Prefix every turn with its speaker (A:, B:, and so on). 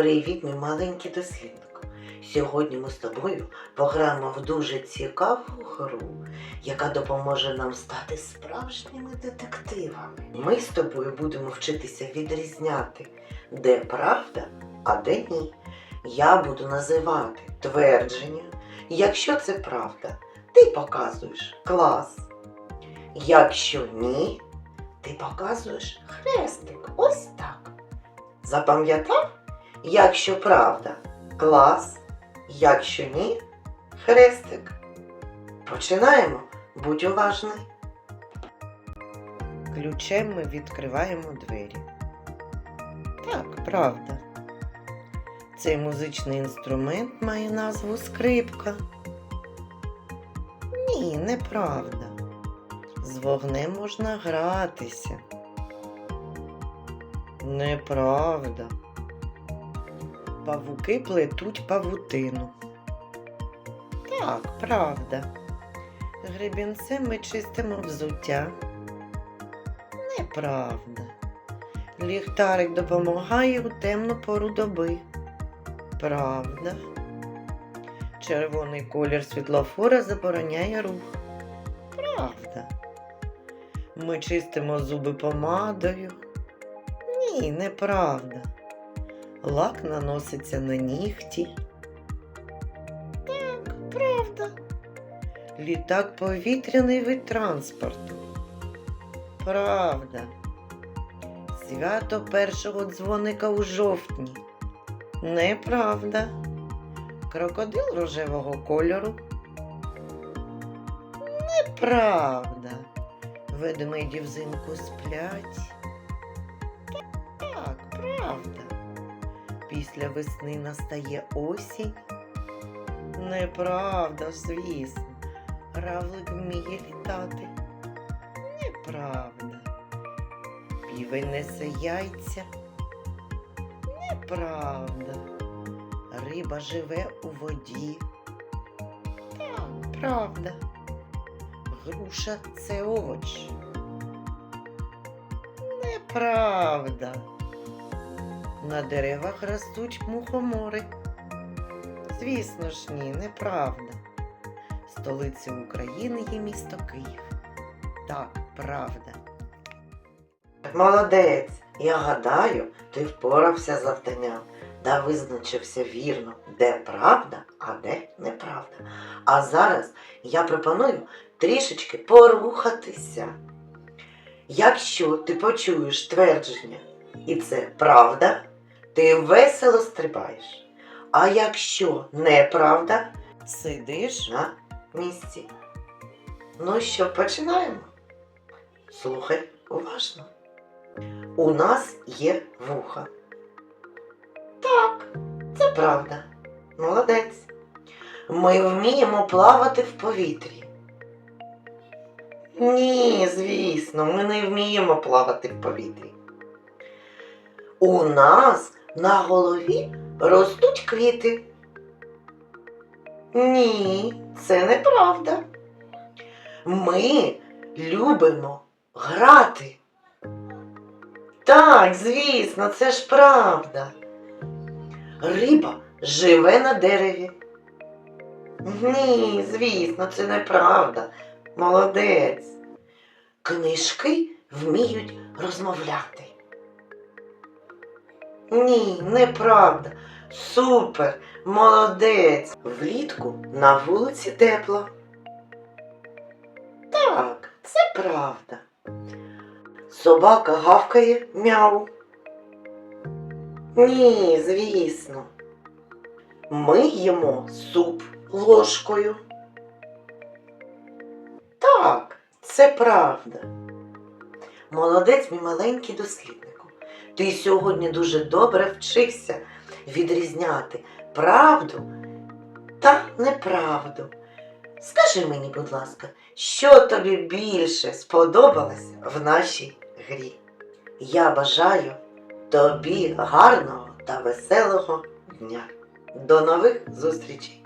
A: Привіт, мій маленький дослідник. Сьогодні ми з тобою пограємо в дуже цікаву гру, яка допоможе нам стати справжніми детективами. Ми з тобою будемо вчитися відрізняти, де правда, а де ні. Я буду називати твердження. Якщо це правда, ти показуєш клас. Якщо ні, ти показуєш хрестик. Ось так. Запам'ятав? Якщо правда, клас, якщо ні, хрестик. Починаємо. Будь уважний. Ключем ми відкриваємо двері. Так, правда. Цей музичний інструмент має назву скрипка. Ні, неправда. З вогнем можна гратися. Неправда. Павуки плетуть павутину. Так, правда. Гребінцем ми чистимо взуття. Неправда. Ліхтарик допомагає у темну пору доби. Правда. Червоний колір світлофора забороняє рух. Правда. Ми чистимо зуби помадою. Ні, неправда. Лак наноситься на нігті. Так, правда. Літак повітряний вид транспорту. Правда. Свято першого дзвоника у жовтні. Неправда. Крокодил рожевого кольору. Неправда. Ведмеді взимку сплять. Так, правда. Після весни настає осінь. Неправда, звісно. Равлик вміє літати. Неправда. Півень несе яйця. Неправда. Риба живе у воді. Так, правда. Груша це овоч. Неправда. На деревах ростуть мухомори. Звісно ж, ні, неправда. Столицею України є місто Київ. Так, правда. Молодець. Я гадаю, ти впорався з завданням та визначився вірно, де правда, а де неправда. А зараз я пропоную трішечки порухатися. Якщо ти почуєш твердження, і це правда, ти весело стрибаєш. А якщо неправда, сидиш на місці. Ну що, починаємо? Слухай уважно. У нас є вуха. Так, це правда. Молодець. Ми вміємо плавати в повітрі. Ні, звісно, ми не вміємо плавати в повітрі. У нас на голові ростуть квіти. Ні, це неправда. Ми любимо грати. Так, звісно, це ж правда. Риба живе на дереві. Ні, звісно, це неправда. Молодець. Книжки вміють розмовляти. Ні, неправда. Супер, молодець. Влітку на вулиці тепло. Так, це правда. Собака гавкає мяу. Ні, звісно. Ми їмо суп ложкою. Так, це правда. Молодець, мій маленький досліднику. Ти сьогодні дуже добре вчився відрізняти правду та неправду. Скажи мені, будь ласка, що тобі більше сподобалося в нашій грі? Я бажаю тобі гарного та веселого дня. До нових зустрічей!